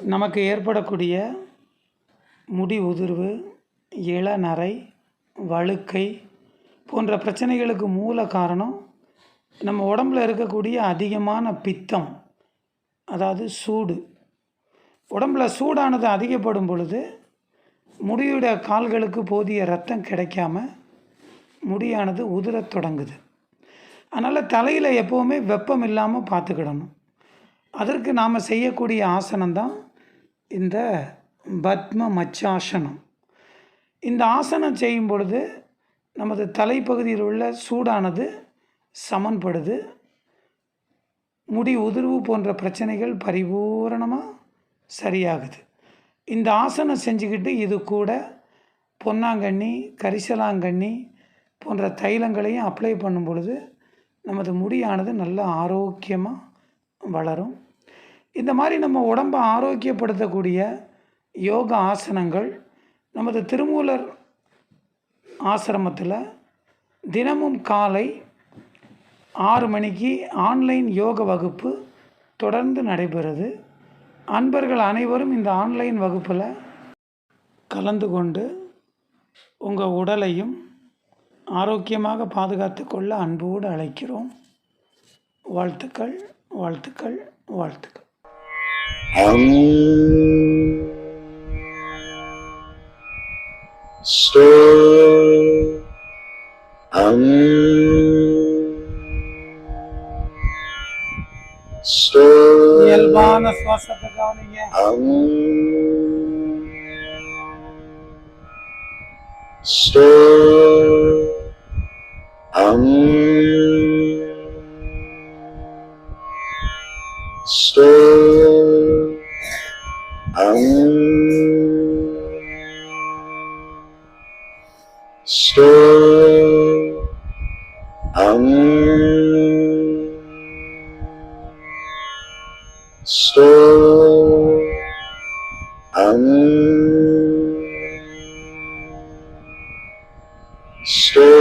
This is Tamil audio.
நமக்கு ஏற்படக்கூடிய முடி உதிர்வு இளநரை வழுக்கை போன்ற பிரச்சனைகளுக்கு மூல காரணம் நம்ம உடம்புல இருக்கக்கூடிய அதிகமான பித்தம் அதாவது சூடு. உடம்புல சூடானது அதிகப்படும் பொழுது முடியுடைய கால்களுக்கு போதிய ரத்தம் கிடைக்காம முடியானது உதிரத் தொடங்குது. அதனால் தலையில் எப்போவுமே வெப்பம் இல்லாமல் பார்த்துக்கிடணும். அதற்கு நாம் செய்யக்கூடிய ஆசனம் தான் இந்த பத்ம மச்சாசனம். இந்த ஆசனம் செய்யும் பொழுது நமது தலைப்பகுதியில் உள்ள சூடானது சமன்படுது. முடி உதிர்வு போன்ற பிரச்சனைகள் பரிபூரணமாக சரியாகுது. இந்த ஆசனம் செஞ்சுக்கிட்டு இது கூட பொன்னாங்கண்ணி கரிசலாங்கண்ணி போன்ற தைலங்களையும் அப்ளை பண்ணும் பொழுது நமது முடியானது நல்ல ஆரோக்கியமாக வளரும். இந்த மாதிரி நம்ம உடம்பை ஆரோக்கியப்படுத்தக்கூடிய யோக ஆசனங்கள் நமது திருமூலர் ஆசிரமத்தில் தினமும் காலை ஆறு மணிக்கு ஆன்லைன் யோக வகுப்பு தொடர்ந்து நடைபெறுது. அன்பர்கள் அனைவரும் இந்த ஆன்லைன் வகுப்பில் கலந்து கொண்டு உங்கள் உடலையும் ஆரோக்கியமாக பாதுகாத்து கொள்ள அன்போடு அழைக்கிறோம். வாழ்த்துக்கள் வாழ்த்துக்கள் வாழ்த்துக்கள். Hamster. Hamster. ಇಯಲ್ಬಾನ ಶ್ವಾಸ ಬದಲಾವಣೆಗೆ Stir. Um. Stir. Stir.